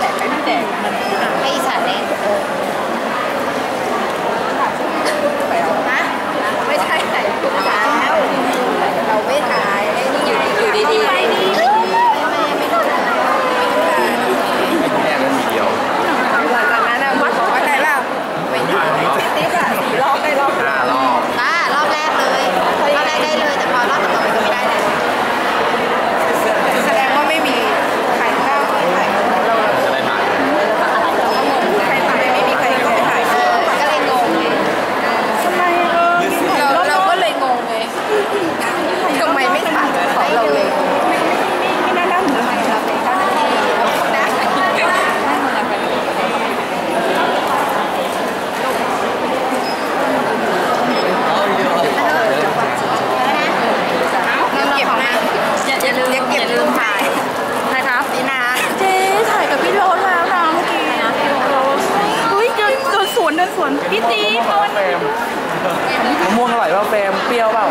ถ่ายแล้วเดี๋ยวแจกให้พี่แจกมันให้อีสานเล่น ไปเอา นะ ไม่ใช่ใส่ถุงเท้าเราไม่ถ่ายไอ้นี่อยู่อยู่ดีๆ ไม่ไม่ไม่ดู แม่ก็มีเดียว หลังจากนั้นนะมัดบอกว่าไงล่ะไปนี่ติ๊กอะสี่รอบได้รอบ ห้ารอบ ป้ารอบแรกเลยรอบแรกได้เลยแต่พอรอบต่อไปก็ไม่ได้แล้ว แสดงว่าไม่มีใครกล้าถ่ายของเรา จะได้ถ่าย ใครถ่ายไม่มีใครก็ไปถ่าย ก็เลยงงไง ทำไมเราเราก็เลยงงไงทำไมไม่ถ่ายของเราเลยไม่น่านั่งทำไมเราเป็นเจ้าหน้าที่นะเราเก็บนะอย่าลืมเก็บลืมถ่ายนะครับตีนา เจ๊ถ่ายกับพี่โรสแล้วนะเมื่อกี้เฮ้ยเดินเดินส พี่ตีตอนเฟรมมะม่วงอร่อยเปล่าเฟรมเปรี้ยวเปล่า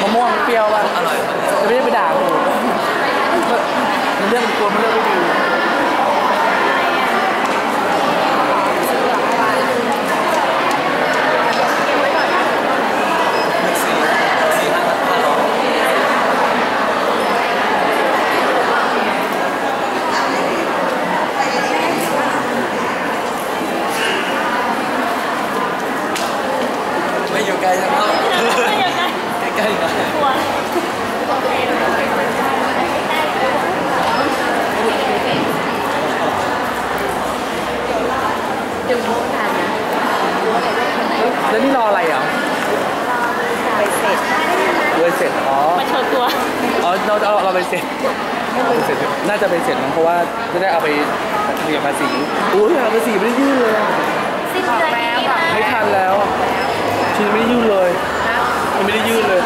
มะม่วงเปรี้ยวเปล่าอร่อยจะไม่ได้ไปด่าหนูมันเรื่องกลัวมันเรื่องไม่ดี อยู่ไกลจังเนใกล้ๆกันแล้วนี่รออะไรอะไปเสร็จเวยเสร็จอ๋อมาโชว์ตัวอ๋อเราเราเราไปเสร็จไปเสร็จน่าจะไปเสร็จมั้งเพราะว่าจะได้เอาไปเรียนภาษีอุ้ยภาษีไม่ได้ยื่นเลยสิ้นเดือนนี้มาไม่ทันแล้ว อะชีไม่ได้ยื่นเลย มันไม่ได้ยื่นเลย